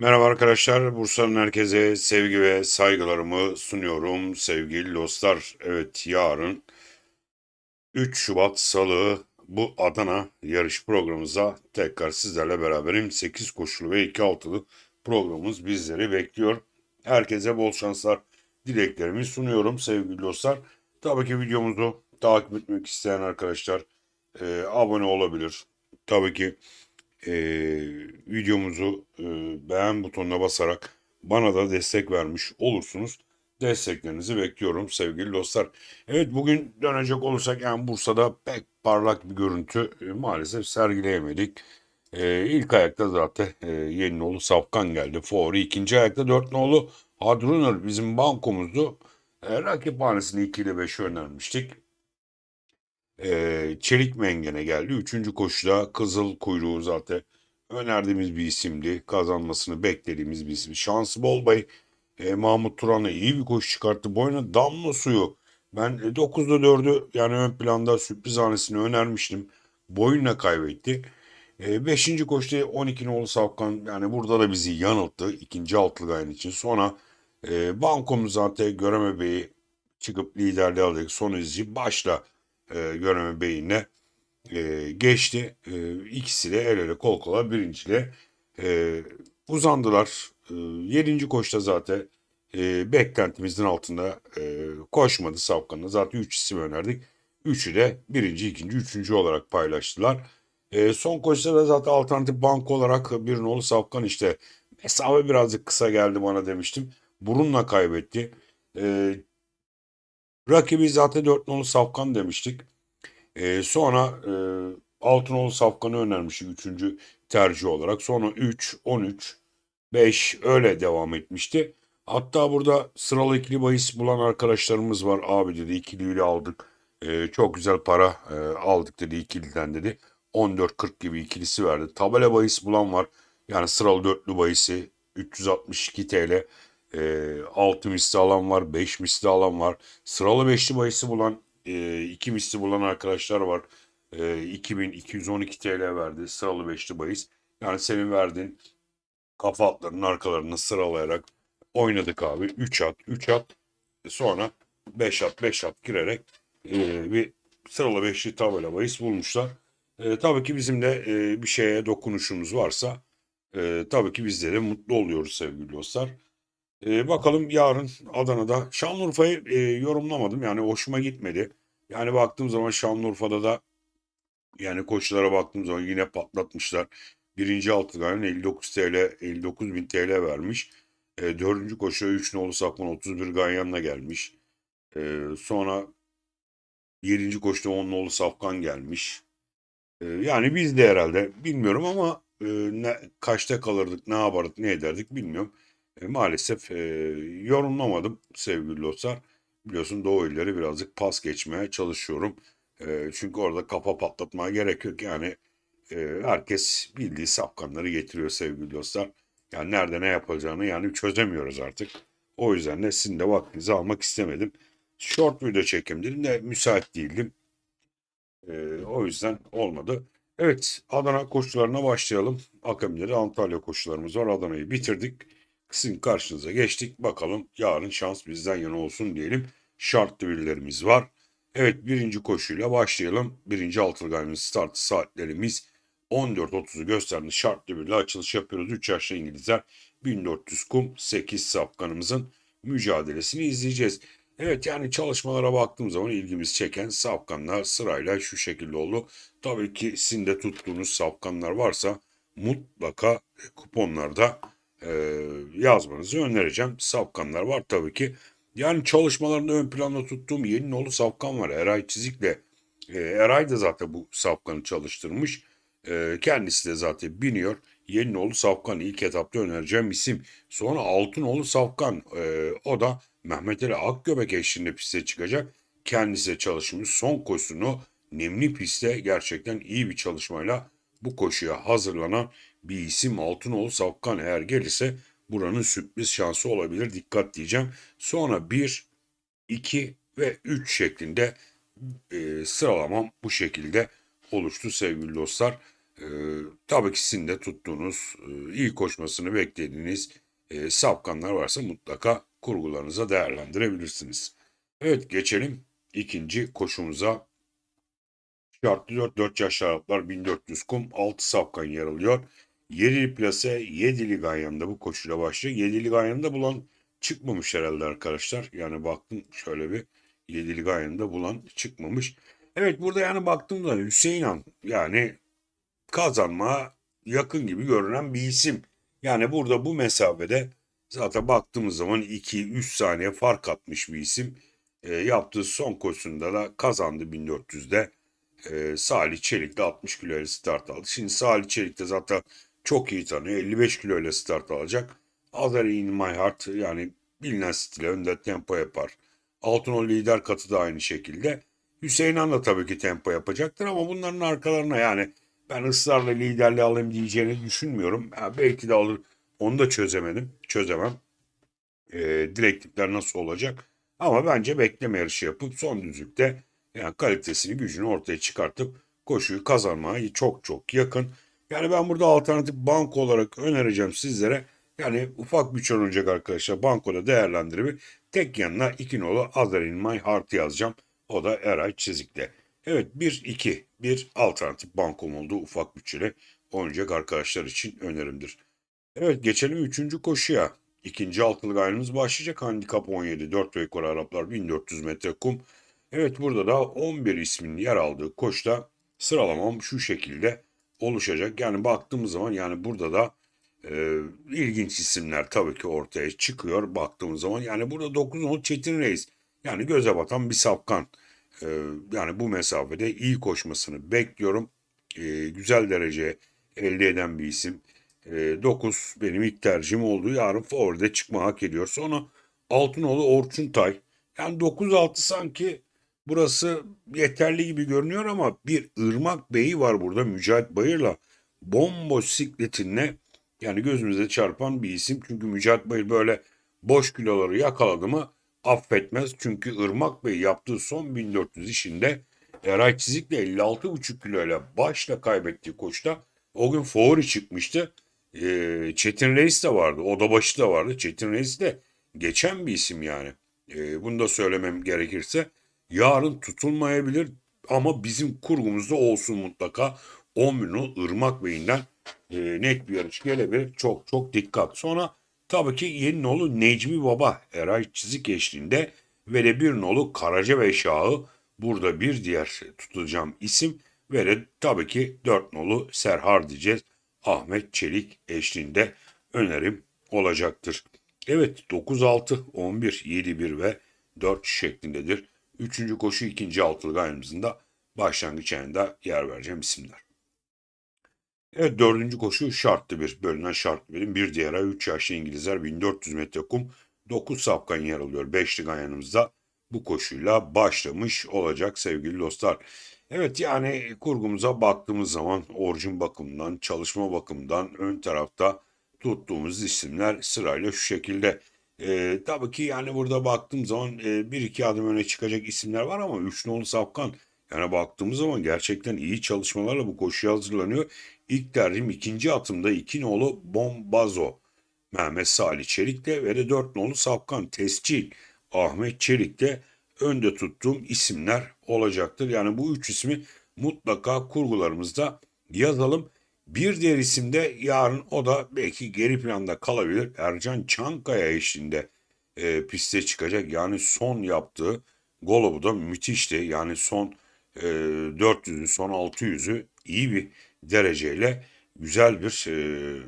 Merhaba arkadaşlar, Bursa'nın herkese sevgi ve saygılarımı sunuyorum sevgili dostlar. Evet, yarın 3 Şubat Salı bu Adana yarış programımıza tekrar sizlerle beraberim. 8 koşulu ve 2 altılı programımız bizleri bekliyor. Herkese bol şanslar dileklerimi sunuyorum sevgili dostlar. Tabii ki videomuzu takip etmek isteyen arkadaşlar e, abone olabilir. Tabii ki e, videomuzu e, beğen butonuna basarak bana da destek vermiş olursunuz. Desteklerinizi bekliyorum sevgili dostlar. Evet bugün dönecek olursak yani Bursa'da pek parlak bir görüntü e, maalesef sergileyemedik. E, ilk ayakta zaten e, yeni nolu Safkan geldi. Fori ikinci ayakta dört nolu Hadrunner bizim bankomuzdu. E, rakip hanesini 2 ile 5 önermiştik. Ee, Çelik Mengen'e geldi. Üçüncü koşuda Kızıl Kuyruğu zaten önerdiğimiz bir isimdi. Kazanmasını beklediğimiz bir isim. Şansı bol bay e, Mahmut Turan'a iyi bir koşu çıkarttı. Boyuna damla suyu. Ben e, 9'da 4'ü yani ön planda sürpriz hanesini önermiştim. Boyunla kaybetti. E, beşinci koşuda 12 nolu Safkan yani burada da bizi yanılttı. ikinci altılı gayen için. Sonra e, bankomuz zaten Göreme Bey'i çıkıp liderliği alacak. Son izci başla e, Göreme Bey'ine e, geçti. E, ikisi de el ele kol kola birinciyle e, uzandılar. E, yedinci koşta zaten e, beklentimizin altında e, koşmadı Safkan'la. Zaten 3 isim önerdik. Üçü de birinci, ikinci, üçüncü olarak paylaştılar. E, son koşuda da zaten alternatif bank olarak bir nolu Safkan işte mesafe birazcık kısa geldi bana demiştim. Burunla kaybetti. E, rakibi zaten 4 nolu Safkan demiştik. E, sonra e, Altınoğlu Safkan'ı önermiştik 3. tercih olarak. Sonra 3, 13, 5 öyle devam etmişti. Hatta burada sıralı ikili bahis bulan arkadaşlarımız var. Abi dedi ikiliyle aldık. E, çok güzel para e, aldık dedi ikiliden dedi. 14-40 gibi ikilisi verdi. Tabela bahis bulan var. Yani sıralı dörtlü bahisi 362 TL. E, 6 misli alan var, 5 misli alan var. Sıralı beşli bahisi bulan, e, 2 misli bulan arkadaşlar var. E, 2212 TL verdi sıralı beşli bahis. Yani senin verdiğin kafa atlarının arkalarını sıralayarak oynadık abi. 3 at, 3 at. Sonra 5 at, 5 at girerek e, bir sıralı beşli tabela bahis bulmuşlar. E, tabii ki bizim de e, bir şeye dokunuşumuz varsa e, tabii ki bizlere mutlu oluyoruz sevgili dostlar. E, bakalım yarın Adana'da Şanlıurfa'yı e, yorumlamadım yani hoşuma gitmedi. Yani baktığım zaman Şanlıurfa'da da yani koşulara baktığım zaman yine patlatmışlar. Birinci altı galiba 59 TL 59 bin TL vermiş. E, dördüncü koşuya 3 nolu Sakman 31 Ganyan'la gelmiş. E, sonra yedinci koşuda 10 nolu Safkan gelmiş. E, yani biz de herhalde bilmiyorum ama e, ne, kaçta kalırdık ne yapardık ne ederdik bilmiyorum. E, maalesef e, yorumlamadım sevgili dostlar. Biliyorsun Doğu illeri birazcık pas geçmeye çalışıyorum. E, çünkü orada kafa patlatmaya gerek yok. Yani e, herkes bildiği safkanları getiriyor sevgili dostlar. Yani nerede ne yapacağını yani çözemiyoruz artık. O yüzden de sizin de vaktinizi almak istemedim. Short video çekeyim dedim de müsait değildim. E, o yüzden olmadı. Evet Adana koşularına başlayalım. Akabinde de Antalya koşularımız var. Adana'yı bitirdik. Sizin karşınıza geçtik. Bakalım yarın şans bizden yana olsun diyelim. Şart birilerimiz var. Evet birinci koşuyla başlayalım. Birinci altılı start saatlerimiz 14.30'u gösterdi. Şartlı birle açılış yapıyoruz. 3 yaşlı İngilizler 1400 kum 8 safkanımızın mücadelesini izleyeceğiz. Evet yani çalışmalara baktığım zaman ilgimizi çeken safkanlar sırayla şu şekilde oldu. Tabii ki sizin de tuttuğunuz safkanlar varsa mutlaka kuponlarda e, yazmanızı önereceğim. Safkanlar var tabii ki. Yani çalışmalarında ön planda tuttuğum yeni nolu safkan var. Eray Çizik'le. E, Eray da zaten bu safkanı çalıştırmış. E, kendisi de zaten biniyor. Yeni nolu safkan ilk etapta önereceğim isim. Sonra Altınoğlu Safkan. E, o da Mehmet Ali Akgöbek eşliğinde piste çıkacak. Kendisi de çalışmış. Son koşusunu nemli pistte gerçekten iyi bir çalışmayla bu koşuya hazırlanan bir isim Altınoğlu Safkan eğer gelirse buranın sürpriz şansı olabilir. Dikkat diyeceğim. Sonra 1, 2 ve 3 şeklinde e, sıralamam bu şekilde oluştu sevgili dostlar. Ee, tabii ki sizin de tuttuğunuz, e, iyi koşmasını beklediğiniz e, safkanlar varsa mutlaka kurgularınıza değerlendirebilirsiniz. Evet geçelim ikinci koşumuza. Şartlı 4, 4 yaş Araplar 1400 kum 6 safkan yer alıyor. 7'li plase 7'li ganyanında bu koşuyla başlıyor. 7'li ganyanında bulan çıkmamış herhalde arkadaşlar. Yani baktım şöyle bir 7'li ganyanında bulan çıkmamış. Evet burada yani baktığımda Hüseyin Han yani kazanmaya yakın gibi görünen bir isim. Yani burada bu mesafede zaten baktığımız zaman 2-3 saniye fark atmış bir isim. E, yaptığı son koşusunda da kazandı 1400'de. E, Salih Çelik de 60 kilo start aldı. Şimdi Salih Çelik de zaten çok iyi tanıyor. 55 kilo ile start alacak. Azari in my heart yani bilinen stile önde tempo yapar. Altınol lider katı da aynı şekilde. Hüseyin Han da tabii ki tempo yapacaktır ama bunların arkalarına yani ben ısrarla liderliği alayım diyeceğini düşünmüyorum. Ya belki de alır. Onu da çözemedim. Çözemem. Ee, direktifler nasıl olacak? Ama bence bekleme yarışı yapıp son düzlükte yani kalitesini gücünü ortaya çıkartıp koşuyu kazanmaya çok çok yakın. Yani ben burada alternatif banko olarak önereceğim sizlere. Yani ufak bir olacak arkadaşlar. Bankoda değerlendirimi tek yanına iki nolu Other in My Heart yazacağım. O da Eray Çizik'te. Evet 1-2 bir alternatif bankom oldu ufak bütçeli oynayacak arkadaşlar için önerimdir. Evet geçelim 3. koşuya. İkinci altılık ayrımız başlayacak. Handikap 17 4 ve yukarı Araplar 1400 metre kum. Evet burada da 11 ismin yer aldığı koşta sıralamam şu şekilde oluşacak. Yani baktığımız zaman yani burada da e, ilginç isimler tabii ki ortaya çıkıyor baktığımız zaman. Yani burada 9 10 Çetin Reis yani göze batan bir safkan. E, yani bu mesafede iyi koşmasını bekliyorum. E, güzel derece elde eden bir isim. E, 9 benim ilk tercihim oldu. Yarın favoride çıkma hak ediyor. Sonra Altınoğlu Orçun Tay. Yani 9-6 sanki burası yeterli gibi görünüyor ama bir Irmak Bey'i var burada Mücahit Bayır'la. Bomboş sikletinle yani gözümüze çarpan bir isim. Çünkü Mücahit Bayır böyle boş kiloları yakaladı mı affetmez. Çünkü Irmak Bey yaptığı son 1400 işinde Eray Çizik'le 56,5 kiloyla başla kaybettiği koşta o gün favori çıkmıştı. Ee, Çetin Reis de vardı. Odabaşı da vardı. Çetin Reis de geçen bir isim yani. Ee, bunu da söylemem gerekirse. Yarın tutulmayabilir ama bizim kurgumuzda olsun mutlaka. 10 milyon Irmak Bey'inden e, net bir yarış gelebilir. Çok çok dikkat. Sonra tabii ki yeni nolu Necmi Baba Eray Çizik eşliğinde ve de bir nolu Karaca ve Şahı burada bir diğer tutacağım isim ve de tabii ki dört nolu Serhar diyeceğiz. Ahmet Çelik eşliğinde önerim olacaktır. Evet 9-6, 11, 7-1 ve 4 şeklindedir. Üçüncü koşu ikinci altılık ayrımızında başlangıç ayında yer vereceğim isimler. Evet dördüncü koşu şartlı bir bölünen şartlı birim. Bir diğer 3 yaşlı İngilizler 1400 metre kum 9 sapkan yer alıyor. Beşli ganyanımızda bu koşuyla başlamış olacak sevgili dostlar. Evet yani kurgumuza baktığımız zaman orijin bakımından, çalışma bakımından ön tarafta tuttuğumuz isimler sırayla şu şekilde. Ee, tabii ki yani burada baktığım zaman e, bir iki adım öne çıkacak isimler var ama üç nolu safkan yani baktığımız zaman gerçekten iyi çalışmalarla bu koşuya hazırlanıyor. İlk tercihim ikinci atımda iki nolu Bombazo. Mehmet Salih Çelik'te ve de dört nolu Safkan Tescil Ahmet Çelik'te önde tuttuğum isimler olacaktır. Yani bu üç ismi mutlaka kurgularımızda yazalım. Bir diğer isim de yarın o da belki geri planda kalabilir. Ercan Çankaya eşliğinde e, piste çıkacak. Yani son yaptığı Golobu da müthişti. Yani son e, 400'ün son 600'ü iyi bir dereceyle güzel bir e,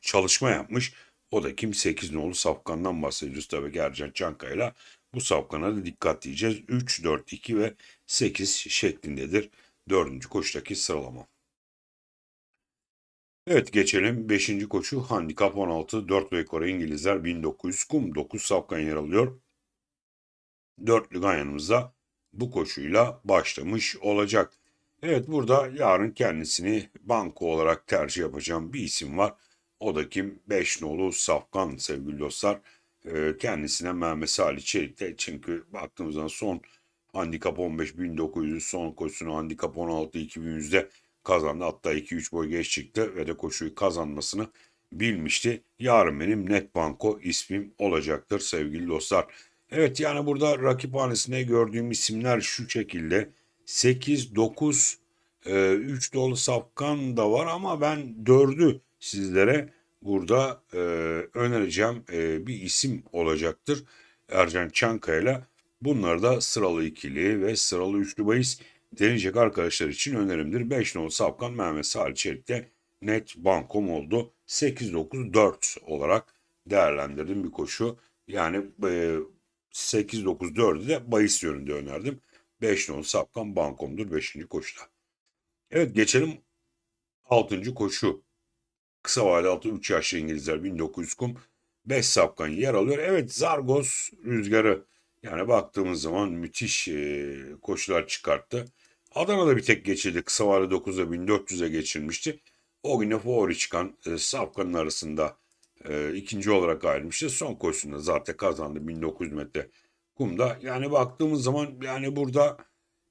çalışma yapmış. O da kim? 8 nolu Safkan'dan bahsediyoruz tabii ki Ercan Çankaya'yla. Bu Safkan'a da dikkat diyeceğiz. 3, 4, 2 ve 8 şeklindedir. Dördüncü koşudaki sıralama. Evet geçelim 5. koşu handikap 16 4 ve yukarı İngilizler 1900 kum 9 safkan yer alıyor. Dörtlü ganyanımızda bu koşuyla başlamış olacak. Evet burada yarın kendisini banko olarak tercih yapacağım bir isim var. O da kim? 5 nolu Safkan sevgili dostlar. Ee, kendisine Mehmet Salih Çelik'te çünkü baktığımızda son handikap 15 1900 son koşusunu handikap 16 2100'de kazandı. Hatta 2-3 boy geç çıktı ve de koşuyu kazanmasını bilmişti. Yarın benim Net Banko ismim olacaktır sevgili dostlar. Evet yani burada rakiphanesinde gördüğüm isimler şu şekilde. 8, 9, 3 dolu safkan da var ama ben 4'ü sizlere burada e, önereceğim e, bir isim olacaktır. Ercan Çankaya'yla. Bunları da sıralı ikili ve sıralı üçlü bahis deneyecek arkadaşlar için önerimdir. 5 nolu Safkan Mehmet Salih Çelik'te net bankom oldu. 8-9-4 olarak değerlendirdim bir koşu. Yani e, 8-9-4'ü de bahis yönünde önerdim. 5 nolu Safkan bankomdur 5. koşuda. Evet geçelim 6. koşu. Kısa vadeli altı 3 yaşlı İngilizler 1900 kum 5 sapkan yer alıyor. Evet Zargos rüzgarı yani baktığımız zaman müthiş koşular çıkarttı. Adana'da bir tek geçildi. Kısa vadeli 9'da 1400'e geçirmişti. O güne favori çıkan e, sapkanın arasında e, ikinci olarak ayrılmıştı. Son koşusunda zaten kazandı 1900 metre kumda. Yani baktığımız zaman yani burada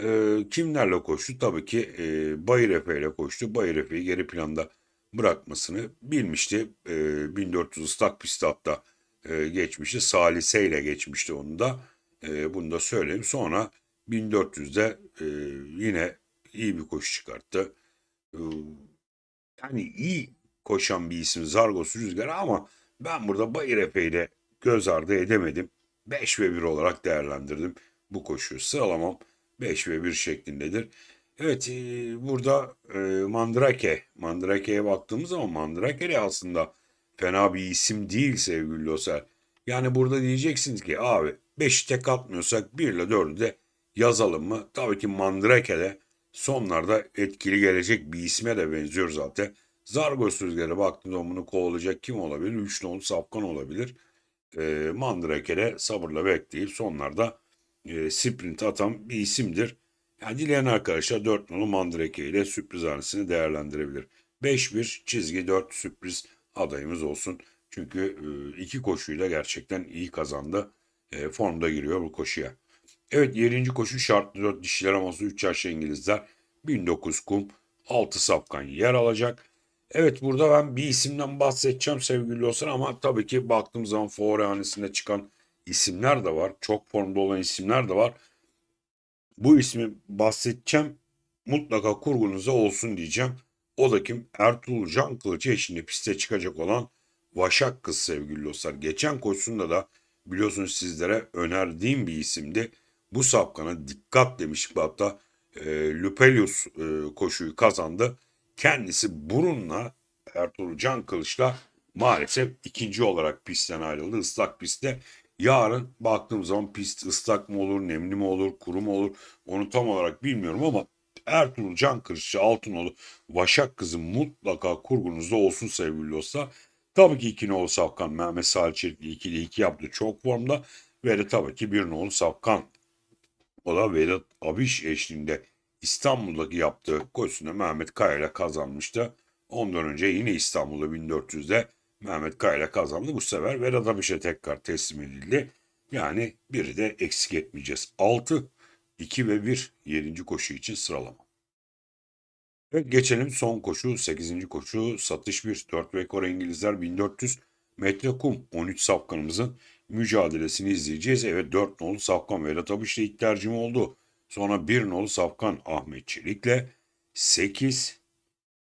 e, kimlerle koştu? Tabii ki e, Bayır Efe ile koştu. Bayır Efe'yi geri planda bırakmasını bilmişti. E, 1400 ıslak pistte hatta e, geçmişti. Salise ile geçmişti onu da. E, bunu da söyleyeyim. Sonra 1400'de e, yine iyi bir koşu çıkarttı. E, yani iyi koşan bir isim Zargos Rüzgar ama ben burada Bayır Efe göz ardı edemedim. 5 ve 1 olarak değerlendirdim bu koşuyu. Sıralamam 5 ve 1 şeklindedir. Evet e, burada e, Mandrake, Mandrake'ye baktığımız zaman Mandrake de aslında fena bir isim değil sevgili dostlar. Yani burada diyeceksiniz ki abi 5'i tek atmıyorsak 1 ile 4'ü de yazalım mı? Tabii ki Mandrake de sonlarda etkili gelecek bir isme de benziyor zaten. Zargos Rüzgar'a baktığımda bunu kovalayacak kim olabilir? 3 nolu Safkan olabilir. E, Mandrake de sabırla bekleyip sonlarda e, sprint atan bir isimdir. Yani dileyen arkadaşlar 4 nolu Mandrake ile sürpriz hanesini değerlendirebilir. 5-1 çizgi 4 sürpriz adayımız olsun. Çünkü e, iki koşuyla gerçekten iyi kazandı. E, formda giriyor bu koşuya. Evet 7. koşu şartlı 4 dişiler aması 3 yaşlı İngilizler 1009 kum 6 safkan yer alacak. Evet burada ben bir isimden bahsedeceğim sevgili dostlar ama tabii ki baktığım zaman favori çıkan isimler de var. Çok formda olan isimler de var. Bu ismi bahsedeceğim. Mutlaka kurgunuza olsun diyeceğim. O da kim? Ertuğrul Can Kılıç eşliğinde piste çıkacak olan Vaşak Kız sevgili dostlar. Geçen koşusunda da biliyorsunuz sizlere önerdiğim bir isimdi. Bu sapkana dikkat demiştik hatta e, Lupelius e, koşuyu kazandı. Kendisi burunla Ertuğrul Can Kılıç'la maalesef ikinci olarak pistten ayrıldı. Islak pistte Yarın baktığım zaman pist ıslak mı olur, nemli mi olur, kuru mu olur onu tam olarak bilmiyorum ama Ertuğrul Can Kılıççı Altınoğlu Vaşak kızı mutlaka kurgunuzda olsun sevgili dostlar. Tabii ki iki nolu Safkan Mehmet Salih Çelikli ikili iki yaptı çok formda ve de tabii ki bir nolu Safkan. O da Vedat Abiş eşliğinde İstanbul'daki yaptığı koşusunda Mehmet Kaya ile kazanmıştı. Ondan önce yine İstanbul'da 1400'de Mehmet Kayla kazandı bu sefer Vedat Abiş'e tekrar teslim edildi. Yani biri de eksik etmeyeceğiz. 6, 2 ve 1 7. koşu için sıralama. Evet geçelim son koşu 8. koşu satış 1 4 rekor İngilizler 1400 metre kum 13 safkanımızın mücadelesini izleyeceğiz. Evet 4 nolu safkan Vedat Abiş'le ilk tercihim oldu. Sonra 1 nolu safkan Ahmet Çelik'le 8,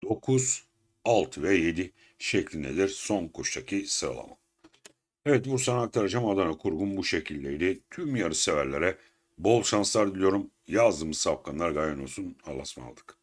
9, 6 ve 7 şeklindedir son koştaki sıralama. Evet Bursa'na aktaracağım Adana kurgum bu şekildeydi. Tüm yarış severlere bol şanslar diliyorum. Yazdığımız safkanlar gayen olsun. Allah'a ısmarladık.